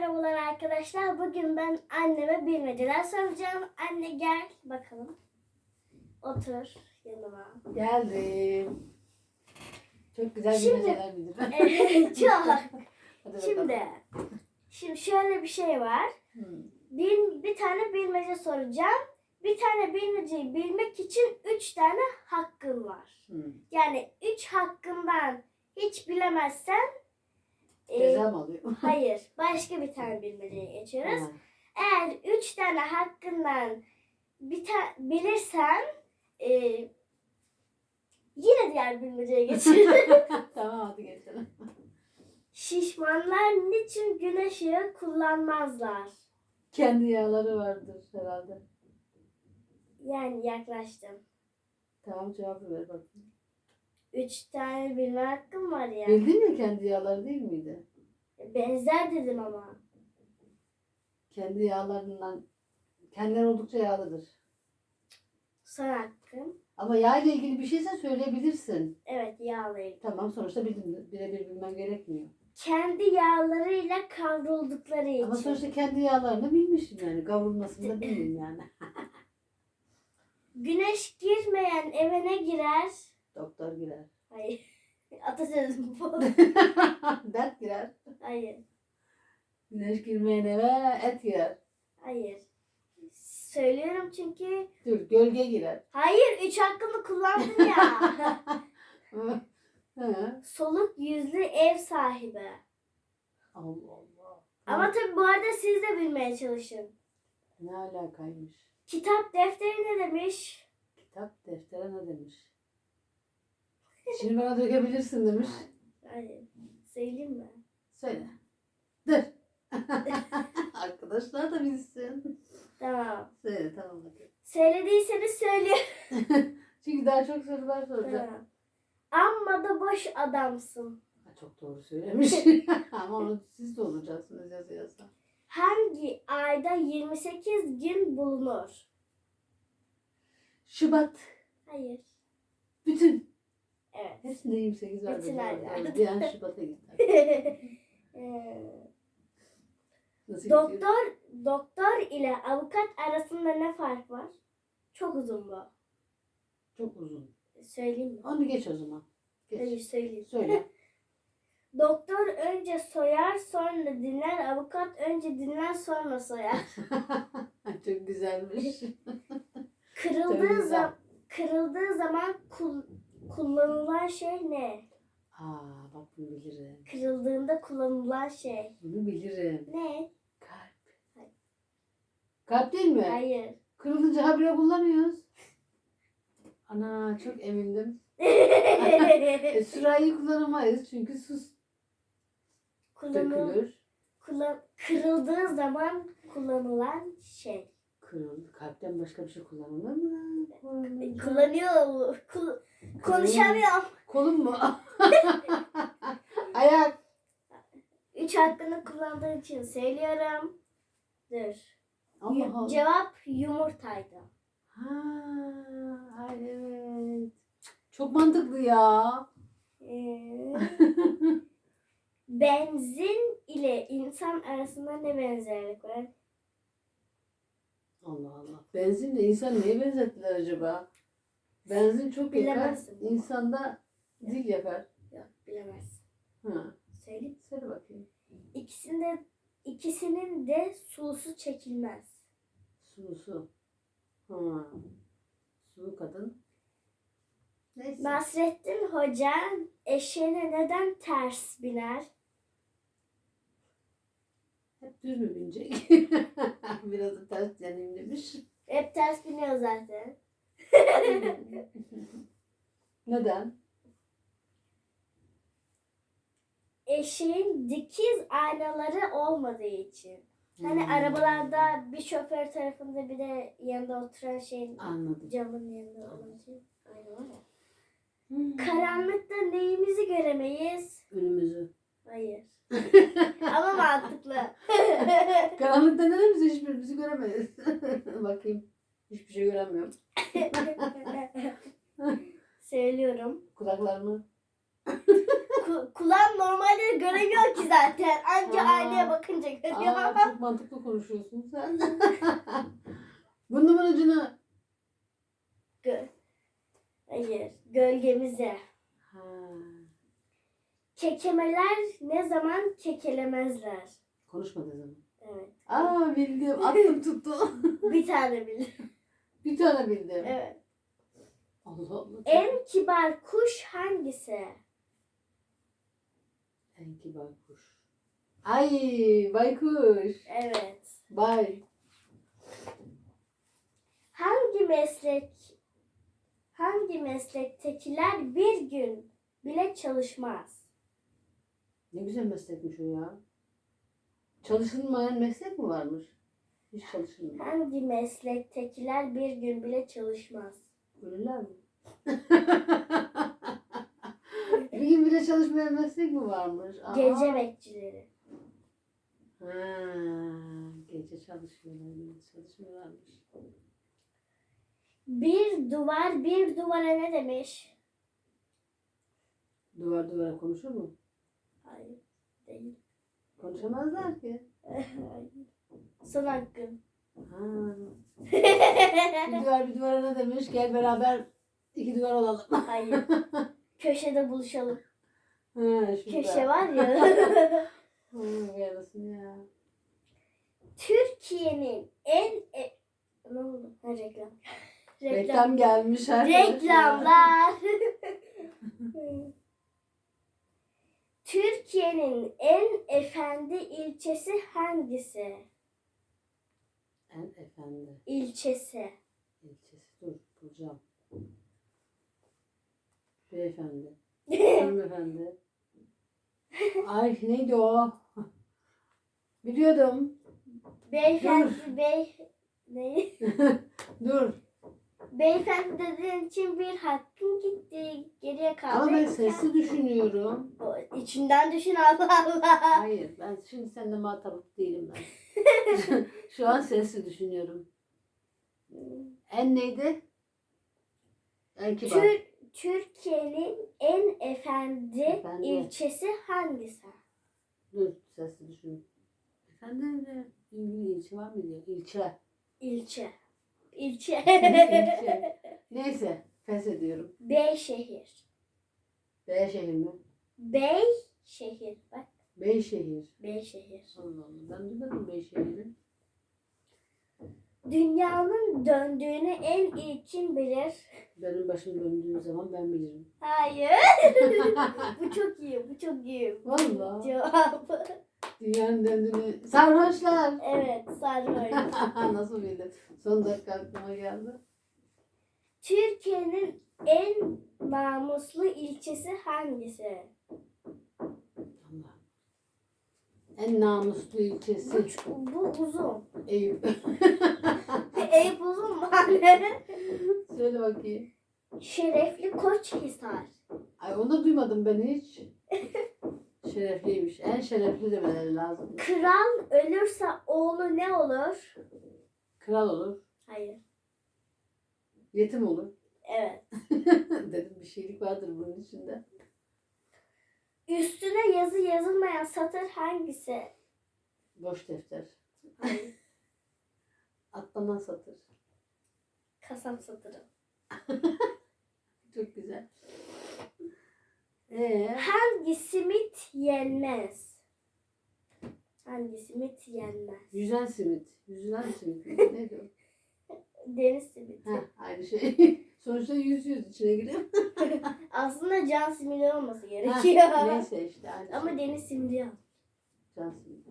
merhabalar arkadaşlar. Bugün ben anneme bilmeceler soracağım. Anne gel bakalım. Otur yanıma. Geldim. Çok güzel Şimdi- bilmeceler. Evet çok. Hadi bakalım. Şimdi, şimdi şöyle bir şey var. Hmm. Bir, bir tane bilmece soracağım. Bir tane bilmeceyi bilmek için üç tane hakkın var. Hmm. Yani üç hakkından hiç bilemezsen Ceza mı alıyorum? hayır başka bir tane bilmeceye geçiyoruz. Ha. Eğer üç tane hakkından bir ta- bilirsen e, yine diğer bilmeceye geçiyoruz. tamam hadi geçelim. Şişmanlar niçin güneş yağı kullanmazlar? Kendi yağları vardır herhalde. Yani yaklaştım. Tamam cevabı ver bakayım. Üç tane bilme hakkım var ya. Bildin mi kendi yağları değil miydi? Benzer dedim ama. Kendi yağlarından kendileri oldukça yağlıdır. Son hakkım. Ama yağ ile ilgili bir şeyse söyleyebilirsin. Evet yağlıyım. Tamam sonuçta bildim, birebir bilmem gerekmiyor. Kendi yağlarıyla kavruldukları için. Ama sonuçta kendi yağlarını bilmişim yani. Kavrulmasını da bilmiyorum yani. Güneş girmeyen eve ne girer? Doktor girer. Hayır. Atasözü bu. Dert girer. Hayır. Güneş girmeyen eve et girer. Hayır. Söylüyorum çünkü. Dur gölge girer. Hayır. Üç hakkımı kullandım ya. Soluk yüzlü ev sahibi. Allah Allah. Ama tabii bu arada siz de bilmeye çalışın. Ne alakaymış? Kitap defteri ne demiş? Kitap deftere ne demiş? Şimdi bana dökebilirsin demiş. Hayır. Söyleyeyim mi? Söyle. Dur. Arkadaşlar da bilsin. Tamam. Söyle tamam hadi. Söylediyseniz söylüyorum. Çünkü daha çok sorular soracağım. Tamam. Amma da boş adamsın. Ha, Çok doğru söylemiş. Ama onu siz de olacaksınız yazı yazsa. Hangi ayda 28 gün bulunur? Şubat. Hayır. Bütün. Evet. Hepsinde 28 var. Doğru. Bir an Şubat'a gitti. Ee, Nasıl gidiyor? doktor doktor ile avukat arasında ne fark var? Çok uzun bu. Çok uzun. Söyleyeyim mi? Onu geç o zaman. Hayır Geç. söyleyeyim. Söyle. Doktor önce soyar sonra dinler. Avukat önce dinler sonra soyar. Çok güzelmiş. Kırıldığı güzel. zaman kırıldığı zaman kul- kullanılan şey ne? Aa bak bunu bilirim. Kırıldığında kullanılan şey. Bunu bilirim. Ne? Kalp. Kalp değil mi? Hayır. Kırılınca habire kullanıyoruz. Ana çok emindim. E, sürahi kullanamayız çünkü sus Kullanıl, dökülür. kullan, kırıldığı zaman kullanılan şey. Kırıldı. Kalpten başka bir şey kullanılır mı? Kullanılır. Kullanıyor. Kul, konuşamıyorum. Kolum mu? Ayak. Üç hakkını kullandığı için söylüyorum. Dur. Allah. Cevap yumurtaydı. Ha, ay evet. Çok mantıklı ya. Ee, benzin ile insan arasında ne benzerlik var? Allah Allah. Benzinle insan neye benzettiler acaba? Benzin çok yakar, Bilemezsin bunu. insanda dil yakar. Yok bilemezsin. Ha. Söyleyeyim. Söyle bakayım. İkisinde ikisinin de susu çekilmez. Su. Ha. Sulu kadın. Neyse. Nasrettin Hoca eşeğine neden ters biner? Hep düz mü binecek? Biraz da ters yanayım demiş. Hep ters biniyor zaten. Neden? Eşeğin dikiz aynaları olmadığı için. Hani Hmm. arabalarda bir şoför tarafında bir de yanında oturan şeyin Anladım. camın yanında olan şey. Ayna var ya. Hmm. Karanlıkta neyimizi göremeyiz? Önümüzü. Hayır. Ama mantıklı. Karanlıkta neremizi hiçbirimizi göremeyiz. Bakayım. Hiçbir şey göremiyorum. Söylüyorum. Kulaklarımı Ku- kulağım normalde göremiyor ki zaten. Anca Aa. aynaya bakınca görüyor. Aa, çok mantıklı konuşuyorsun sen. Bunun ucunu. Gö- Hayır. Gölgemize. Ha. Kekemeler ne zaman kekelemezler? Konuşmadığı zaman. Evet. Aa bildim. Aklım tuttu. Bir tane bildim. Bir tane bildim. Evet. Allah Allah. En kibar kuş hangisi? En kibar kuş. Ay baykuş. Evet. Bay. Hangi meslek hangi meslektekiler bir gün bile çalışmaz? Ne güzel meslekmiş o ya. Çalışılmayan meslek mi varmış? Hiç çalışılmıyor. Hangi meslektekiler bir gün bile çalışmaz? Ölüler mi? bir gün bile çalışmayan meslek mi varmış? Aa. Gece bekçileri. Ha, gece çalışmıyorlar. gündüz Çalışmıyorlarmış. Bir duvar bir duvara ne demiş? Duvar duvara konuşur mu? Hayır. Değil. Konuşamazlar ki. Son hakkın. Ha. Bir duvar bir duvara ne demiş? Gel beraber iki duvar olalım. Hayır. Köşede buluşalım. Ha. Köşe var ya. Yarasın ya. Türkiye'nin en e... ne oldu? Ha, reklam. Reklam gelmiş arkadaşlar. Reklamlar. Türkiye'nin en efendi ilçesi hangisi? En efendi. İlçesi. İlçesi. Dur bulacağım. Beyefendi. Hanımefendi. Ay neydi o? Biliyordum. Beyefendi bey ne? Dur. Beyefendi dediğin için bir hakkın gitti. Geriye kaldı. Ama ben sesli düşünüyorum. O, İçinden düşün Allah Allah. Hayır ben şimdi seninle muhatap değilim ben. Şu an sesli düşünüyorum. En neydi? En kibar. Tür- Türkiye'nin en efendi, Efendi. ilçesi hangisi? Dur sesli düşün. Efendim de İngiliz ilçe var mı diyor? İlçe. İlçe. İlçe. İlçe. Neyse pes ediyorum. Beyşehir. Beyşehir mi? Beyşehir. Bak Beyşehir. Beyşehir. Allah Allah. Ben duymadım Beyşehir'i. Dünyanın döndüğünü en iyi kim bilir? Benim başım döndüğü zaman ben bilirim. Hayır. bu çok iyi. Bu çok iyi. Vallahi. Cevap. Dünyanın döndüğünü... Sarhoşlar. Evet. Sarhoş. Nasıl bildim? Son dakika aklıma geldi. Türkiye'nin en namuslu ilçesi hangisi? Allah. En namuslu Bu, ilçesi bu uzun. Eyüp. Eyüp uzun mu anne? Söyle bakayım. Şerefli Koçhisar. Ay onu da duymadım ben hiç. Şerefliymiş. En şerefli demeleri lazım. Kral ölürse oğlu ne olur? Kral olur. Hayır. Yetim olur. Evet. Dedim bir şeylik vardır bunun içinde. Üstüne yazı yazılmayan satır hangisi? Boş defter. Hayır. Atlanan satır. Kasam satırı. Çok güzel. Ee, Hangi simit yenmez? Hangi simit yenmez? yüzen simit. Yüzülen simit. mi? Neydi o? Deniz simiti. Heh, aynı şey. Sonuçta yüz yüz içine giriyor. Aslında can simidi olması gerekiyor. Neyse işte aynı Ama şey. deniz simidi al. Can simit.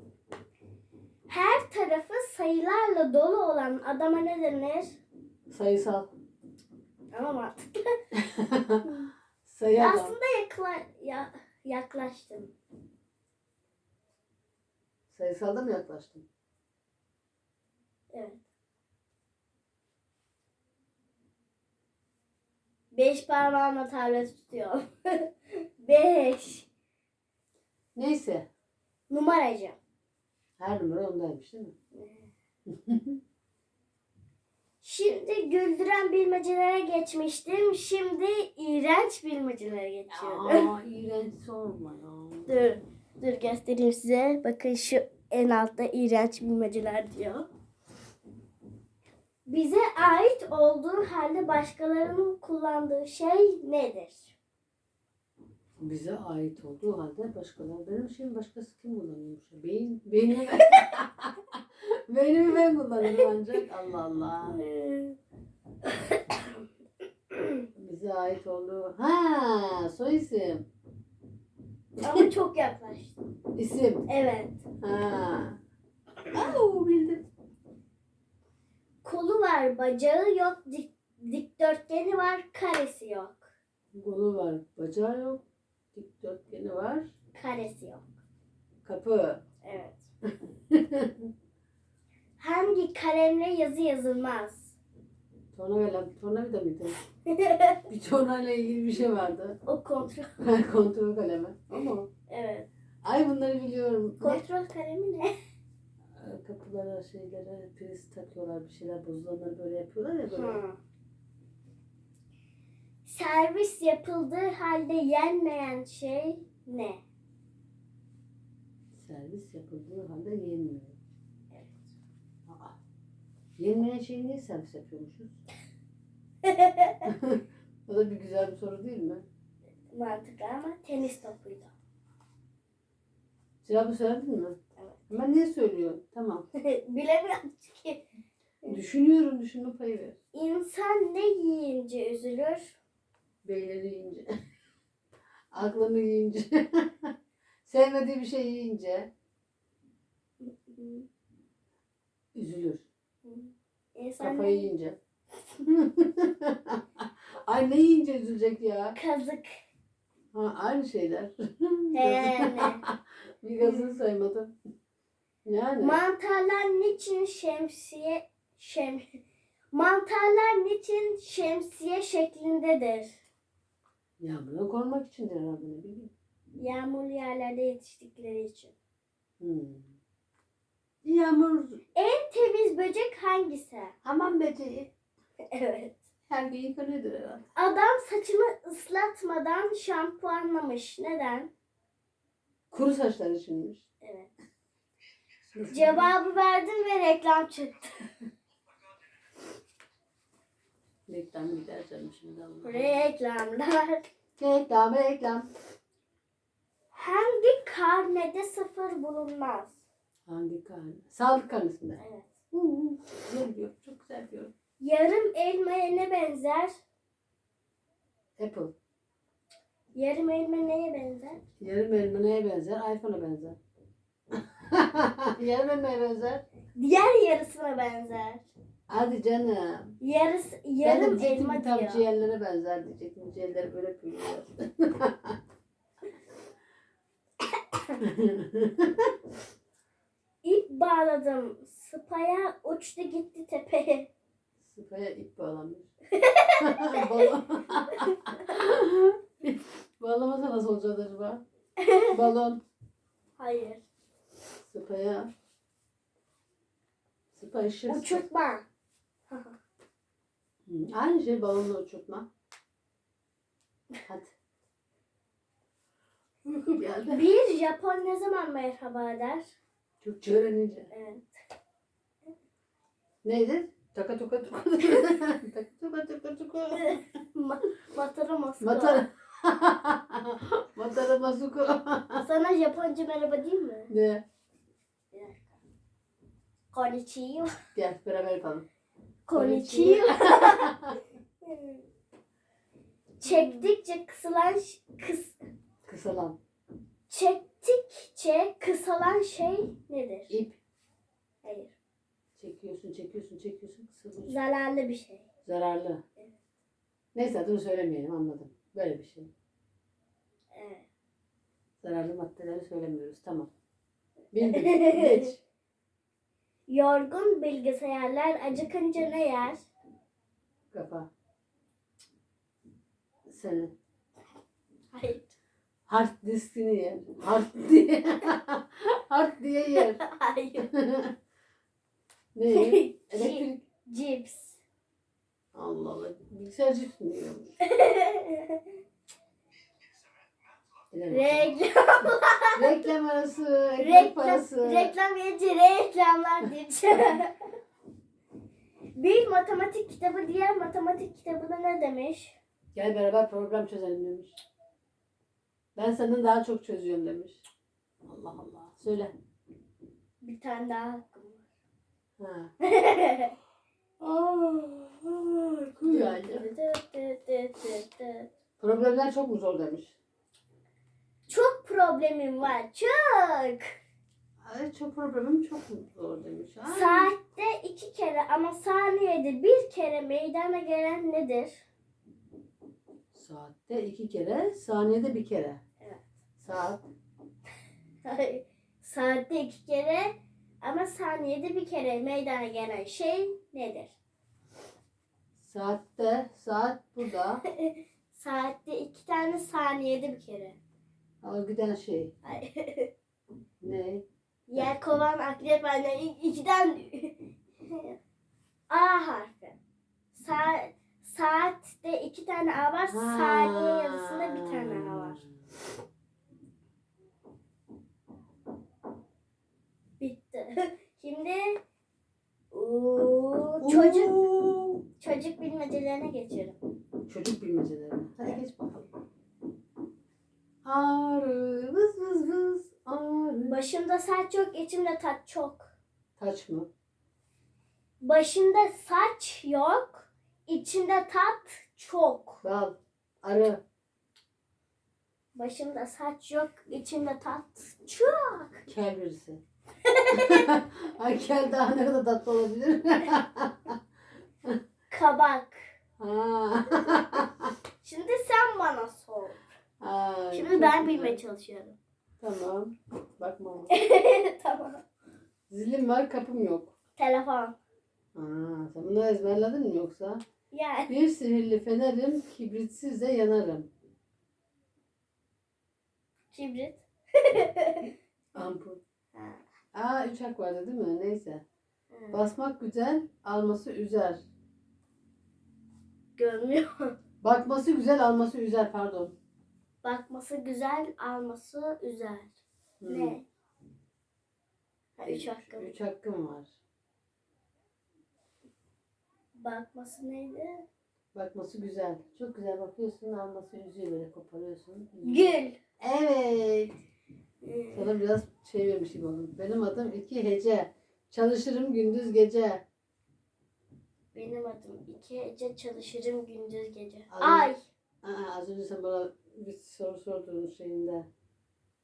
Her tarafı sayılarla dolu olan adama ne denir? Sayısal. Ama mantıklı. Sayı adam. Aslında yakla, ya, yaklaştım. Sayısalda mı yaklaştın? Evet. Beş parmağımla tablet tutuyorum. Beş. Neyse. Numaracı. Her numara ondaymış değil mi? Şimdi güldüren bilmecelere geçmiştim. Şimdi iğrenç bilmecelere geçiyorum. Aa, iğrenç sorma ya. dur, dur göstereyim size. Bakın şu en altta iğrenç bilmeceler diyor. Bize ait olduğu halde başkalarının kullandığı şey nedir? Bize ait olduğu halde başkaları. Benim şeyim başkası kim kullanıyormuş? Beyin, beynimi ben. beynimi ben kullanırım ancak. Allah Allah. Bize ait olduğu. Ha, soy isim. Ama çok yaklaştım. İsim. Evet. Ha. Au, bildim. Kolu var, bacağı yok, dik, dikdörtgeni var, karesi yok. Kolu var, bacağı yok. Dikdörtgeni var. Karesi yok. Kapı. Evet. Hangi kalemle yazı yazılmaz? Tornavida, tornavida mıydı? Bir tornayla ilgili bir şey vardı. o kontrol. Kontrol kalemi. Ama Evet. ay bunları biliyorum. Kontrol kalemi ne? Kapılara şeylere priz takıyorlar bir şeyler bozulanları böyle yapıyorlar ya böyle. Hı. Servis yapıldığı halde yenmeyen şey ne? Servis yapıldığı halde yenmiyor. Aa, yenmeyen şeyi niye servis yapıyormuşuz? o da bir güzel bir soru değil mi? Mantıklı ama tenis topuydu. Cevabı söyledin mi? Evet. Ben niye söylüyorum? Tamam. Bilemiyorum ki. Düşünüyorum düşünme payı ver. İnsan ne yiyince üzülür? Beynini yiyince. Aklını yiyince. Sevmediği bir şey yiyince. Üzülür. İnsan ne Kafayı yiyince. Ay ne yiyince üzülecek ya? Kazık. Ha, aynı şeyler. Bir gazını saymadım. Yani. Mantarlar niçin şemsiye şem Mantarlar niçin şemsiye şeklindedir? Yağmurdan korumak için herhalde ne bileyim. Yağmurlu yerlerde yetiştikleri için. Hmm. Yağmur. En temiz böcek hangisi? Aman böceği. Evet. Her gün yıkanıyordur herhalde. Adam saçını ıslatmadan şampuanlamış. Neden? Kuru saçlar içinmiş. Evet. Cevabı verdim ve reklam çıktı. Reklam gider canım şimdi. Allah. Reklamlar. Reklam reklam. Hangi karnede sıfır bulunmaz? Hangi karne? Sağlık karnesinde. Evet. Uuu, Güzel diyor. Çok güzel diyor. Yarım elmaya ne benzer? Apple. Yarım elma neye benzer? Yarım elma neye benzer? iPhone'a benzer. Yarım elmaya benzer. Diğer yarısına benzer. Hadi canım. Yarısı, ben de yarım diyecektim elma ki tam diyor. ciğerlere benzer diyecektim. Ciğerleri böyle büyüyor. İp bağladım. Sıpaya uçtu gitti tepeye. Sıpaya ip bağlamış. Balon. Bağlamasa nasıl olacak acaba? Balon. Hayır. Sıpaya. Sıpa ışık. Uçurtma. Hı, Aynı şey balonla uçurtma. Hadi. Geldi. Bir Japon ne zaman merhaba der? Türkçe öğrenince. Evet. Neydi? Taka toka toka. Taka toka toka toka. Ma- Matara Moskova. Matara. Matara Masuko. Sana Japonca merhaba değil mi? ne? Konnichiwa. Gel beraber yapalım. Konnichiwa. Çektikçe kısalan ş- kıs Kısalan. çektikçe kısalan şey nedir? İp. Hayır. Çekiyorsun, çekiyorsun, çekiyorsun. Kısalıyor. Zararlı bir şey. Zararlı. Neyse adını söylemeyelim anladım. Böyle bir şey. Evet. Zararlı maddeleri söylemiyoruz. Tamam. Bildim. Geç. Yorgun bilgisayarlar acıkınca ne yer? Kafa. Seni. Hayır. Hard diskini yer. Hard diye. Hard diye yer. Hayır. ne yer? Elektrik. Cips. Allah Allah. Bilgisayarcı dinliyormuş. Bilemedim. Reklam. Reklam arası, ekmek Reklam, parası. reklam yiyince reklamlar diyeceğim. Bir matematik kitabı diğer matematik kitabına ne demiş? Gel beraber problem çözelim demiş. Ben senden daha çok çözüyorum demiş. Allah Allah. Söyle. Bir tane daha hakkım Ha. var. Aa, kuyu anne. Problemler çok mu zor demiş. Çok problemim var. Çok. Ay çok problemim çok zor demiş. Ay. Saatte iki kere ama saniyede bir kere meydana gelen nedir? Saatte iki kere, saniyede bir kere. Evet. Saat. Hayır. Saatte iki kere ama saniyede bir kere meydana gelen şey nedir? Saatte, saat burada. Saatte iki tane saniyede bir kere. Ama giden şey. Ne? Yelkovan akrep anne ikiden A harfi. Saat saatte iki tane A var. Saniye yazısında bir tane A var. Bitti. Şimdi Oo, çocuk çocuk bilmecelerine geçelim. Çocuk bilmeceleri. Hadi geç bakalım. Arı vız vız vız arı. Başımda saç yok, içimde tat çok. Taç mı? Başında saç yok, içinde tat çok. Bal. Arı. Başımda saç yok, içimde tat çok. Kel birisi. Ay kel daha ne kadar tatlı olabilir. Kabak. Ha. Şimdi sen bana sor. Ay, Şimdi çok ben güzel. bilmeye çalışıyorum. Tamam. Bakma. ama. tamam. Zilim var kapım yok. Telefon. Ha, sen bunu ezberledin mi yoksa? Yani Bir sihirli fenerim, kibritsiz de yanarım. kibrit. Ampul. Ha. Aa üç hak vardı değil mi? Neyse. Ha. Basmak güzel, alması üzer. Görmüyor. Bakması güzel, alması üzer pardon. Bakması güzel, alması üzer. Hmm. Ne? Ha, üç hakkım. Üç hakkım var. Bakması neydi? Bakması güzel. Çok güzel bakıyorsun, alması üzüyor böyle koparıyorsun. Gül. Evet. Hmm. Sana biraz şey vermiş gibi oldum. Benim adım iki hece. Çalışırım gündüz gece. Benim adım iki gece çalışırım gündüz gece. Ay. Ay. Aa, az önce sen bana bir soru sorduğun şeyinde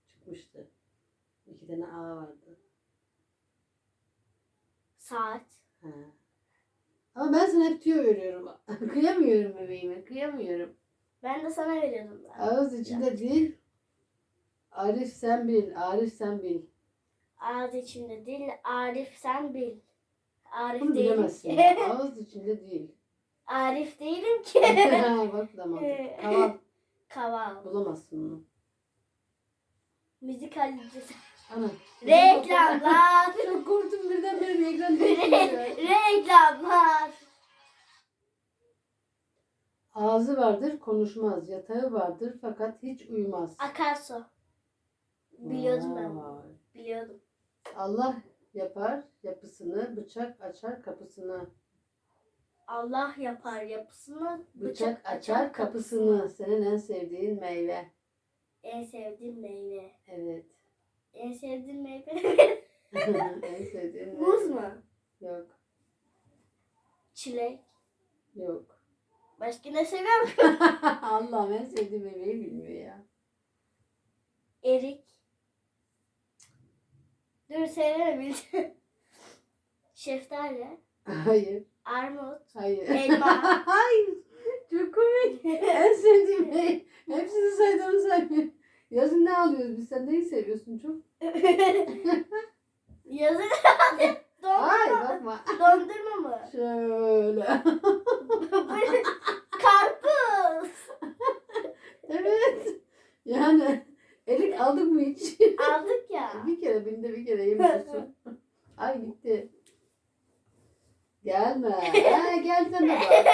çıkmıştı. İki tane A vardı. Saat. Ha. Ama ben sana hep tüyo veriyorum. kıyamıyorum bebeğime, kıyamıyorum. Ben de sana veriyordum. da. Ağız içinde dil. Arif sen bil, Arif sen bil. Ağız içinde dil. Arif sen bil. Arif Bunu değilim bilemezsin. ki. ya. Ağız içinde dil. Arif değilim ki. Bak mantık. Tamam, Kaval. bulamazsın bunu. Müzik alıcısı. Ana. Reklamlar. Çok korktum birden benim ekran. Reklamlar. Ağzı vardır konuşmaz, yatağı vardır fakat hiç uyumaz. Akarsu. Biliyordum ben. Vay. Biliyordum. Allah yapar yapısını, bıçak açar kapısını. Allah yapar yapısını. Bıçak açar kapısını. Senin en sevdiğin meyve. En sevdiğim meyve. Evet. En sevdiğim meyve. en sevdiğin meyve. Muz mu? Yok. Çilek. Yok. Başka ne seviyorum? Allah'ım en sevdiğim meyveyi bilmiyor ya. Erik. Dur söylemebildim. Şeftali. Hayır. Armut. Hayır. Elma. Hayır. Çok komik. en sevdiğim meyve. Hepsini saydığımı saymıyorum. Yazın ne alıyoruz biz? Sen neyi seviyorsun çok? Yazın. Ay Dondurma. bakma. Dondurma mı? Şöyle. Karpuz. evet. Yani erik aldık mı hiç? Aldık ya. bir kere binde bir kere yemiyorsun. Ay gitti. Gelme. Ha, gel sen de bak.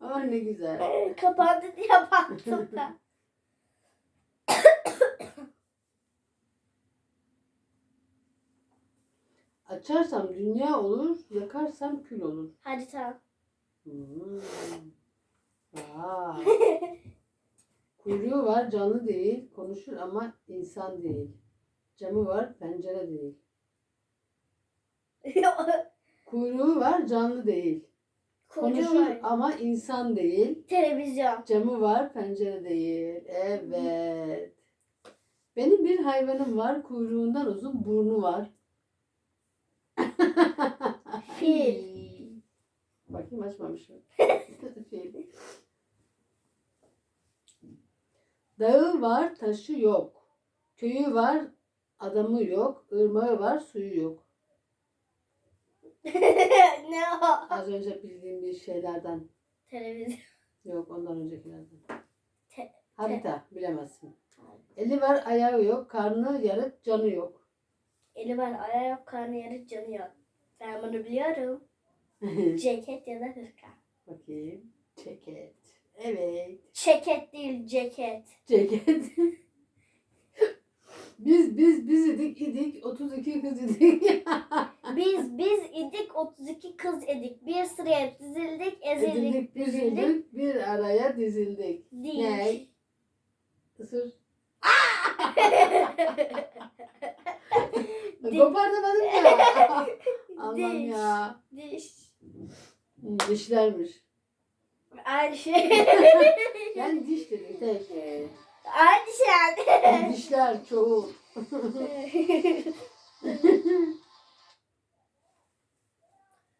oh ne güzel. Kapandı diye baktım da. Açarsam dünya olur, yakarsam kül olur. Hadi tamam. Hmm. Vay. Kuyruğu var, canlı değil. Konuşur ama insan değil. Camı var, pencere değil. Kuyruğu var, canlı değil. Kuyruğu Konuşur var. ama insan değil. Televizyon. Camı var, pencere değil. Evet. Benim bir hayvanım var, kuyruğundan uzun burnu var. Fil. Bakayım açmamışım. Fil. Dağı var, taşı yok. Köyü var, adamı yok. Irmağı var, suyu yok. Ne o? Az önce bildiğim bir şeylerden. Televizyon. Yok, ondan öncekilerden. Te- Harita, bilemezsin. Eli var, ayağı yok. Karnı yarık, canı yok. Eli var, ayağı yok, karnı yarı, canı yok. Ben bunu biliyorum. Ceket ya da hırka. Bakayım. Ceket. Evet. Ceket değil, ceket. Ceket. biz biz biz idik idik 32 kız idik. Biz biz idik 32 kız edik. Bir sıraya dizildik, ezildik, Edildik düzüldük bir araya dizildik. Değil. Ne? Isır. Di- Kopardamadım ya. Allah'ım Diş. ya. Diş. Hmm, Dişlermiş. Aynı şey. Yani diş dedim tek. Aynı şey. Dişler çoğul.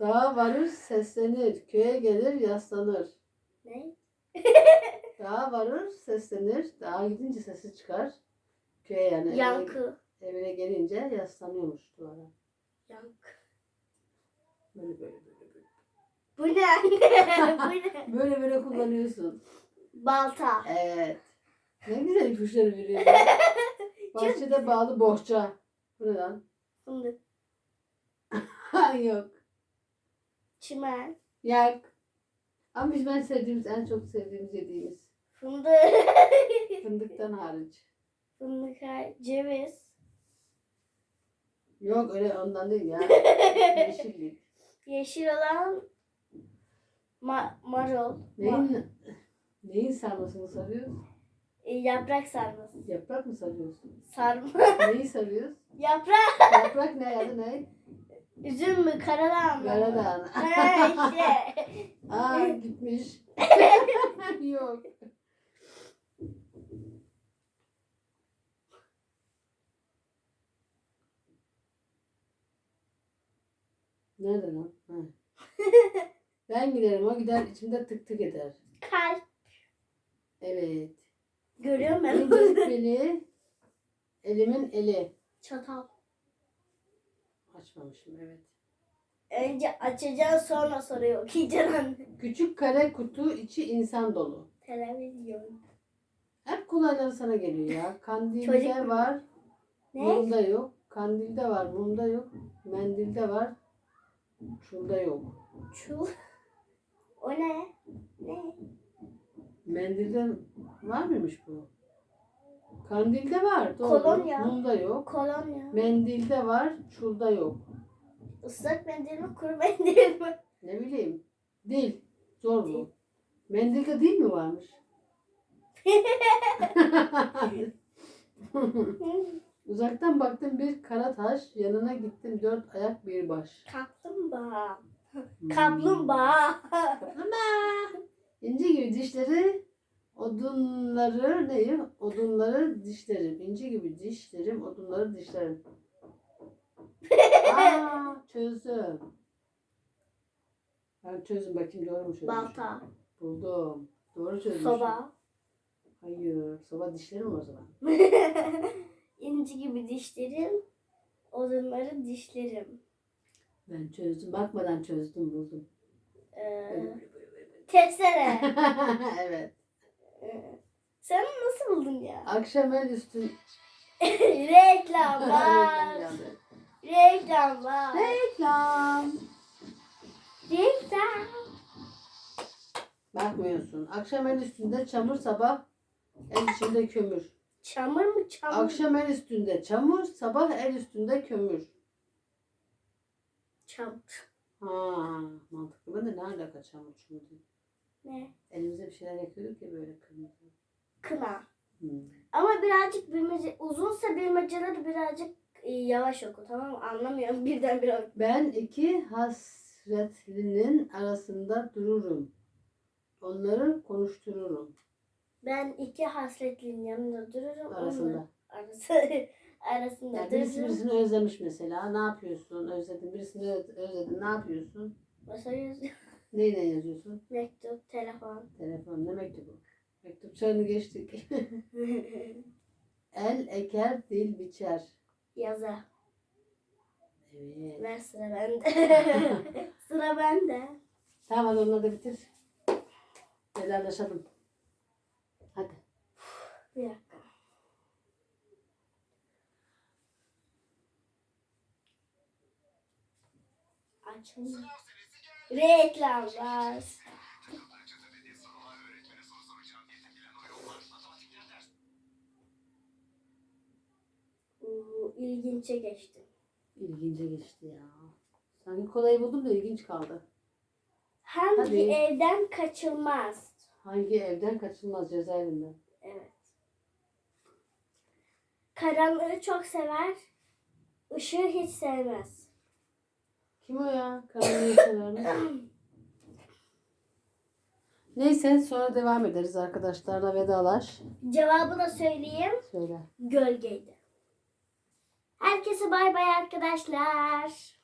Dağa varır seslenir. Köye gelir yaslanır. ne? Dağa varır seslenir. Dağa gidince sesi çıkar. Köye yani evine, Yankı. evine gelince yaslanıyormuş duvara. Yankı. Böyle böyle böyle böyle. Bu ne? Bu ne? Böyle böyle kullanıyorsun. Balta. Evet. Ne güzel ipuçları veriyor. Bahçede bağlı bohça. Bu ne lan? Fındık. Yok. Çimen. Yak. Ama biz ben sevdiğimiz, en çok sevdiğimiz yediğimiz. Fındık. Fındıktan hariç. Fındık. Ceviz. Yok öyle ondan değil ya. Yeşillik. Yeşil olan ma- marul. Ma- Neyin, neyin sarmasını sarıyoruz? E, yaprak sarması. Yaprak mı sarıyorsun? Sarma. Neyi sarıyoruz? yaprak. Yaprak ne adı ne? Üzüm mü? Karadağ mı? Karadağ. Ha işte. Aa gitmiş. Yok. Nerede lan? Ha. Ben giderim o gider içimde tık tık eder. Kalp. Evet. Görüyorum ben. İncik beli, elimin eli. Çatal. Açmamışım evet. Önce açacaksın sonra soruyu okuyacaksın anne. Küçük kare kutu içi insan dolu. Televizyon. Hep kolayları sana geliyor ya. Kandilde Çocuk- var, Ne? mumda yok. Kandilde var, mumda yok. Mendilde var, çulda yok. Çul. O ne? Ne? Mendilde var mıymış bu? Kandilde var, doğru. Kolonya. Mumda yok. Kolonya. Mendilde var, çulda yok. Islak mendil mi? Kuru mendil mi? Ne bileyim. Dil. Zor bu. Mendilde dil mi varmış? Uzaktan baktım bir kara taş, yanına gittim dört ayak bir baş. Kaplumbağa. Hmm. Kaplumbağa. Kaplumbağa. İnci gibi dişleri, odunları neyi? Odunları dişlerim. İnci gibi dişlerim, odunları dişlerim. Aa, çözdüm. Ben çözdüm bakayım doğru mu çözmüşüm? Balta. Buldum. Doğru çözmüşüm. Soba. Hayır. Soba dişlerim o zaman. İnci gibi dişlerim. Odunları dişlerim. Ben çözdüm. Bakmadan çözdüm buldum. Ee, testere. evet. Sen nasıl buldun ya? Akşam el üstün. Reklamlar. Reklamlar. Reklam. Reklam. Bakmıyorsun. Akşam el üstünde çamur sabah el içinde kömür. Çamur mu çamur? Akşam el üstünde çamur sabah el üstünde kömür. Çamur. Ha mantıklı. Ben de ne alaka çamur çamur diye. Ne? Elimize bir şeyler yakıyorduk ya böyle kırmızı. Kına. Hmm. Ama birazcık bilmece, uzunsa bilmeceleri birazcık e, yavaş oku tamam mı? Anlamıyorum birden bir oku. Ben iki hasretlinin arasında dururum. Onları konuştururum. Ben iki hasretlinin yanında dururum. Arasında. Arası, arasında Yani birisi birisini özlemiş mesela. Ne yapıyorsun? Özledin. Birisini öz- özledin. Ne yapıyorsun? Masa yazıyor. Neyle yazıyorsun? Mektup, telefon. Telefon. Ne mektubu? Mektup çağını geçtik. El eker, dil biçer. Yazı. Evet. Ver sıra bende. sıra bende. Tamam hadi onları da bitir. Helallaşalım. Hadi. Bir dakika. Açılmıyor. Reklam var. İlginçe geçti. İlgince geçti ya. Sanki kolayı buldum da ilginç kaldı. Hangi Hadi. evden kaçılmaz? Hangi evden kaçılmaz cezaevinden? Evet. Karanlığı çok sever, ışığı hiç sevmez. Kim o ya? Severmiş. Neyse sonra devam ederiz arkadaşlarla vedalaş. Cevabı da söyleyeyim. Söyle. Gölgeydi. Herkese bay bay arkadaşlar.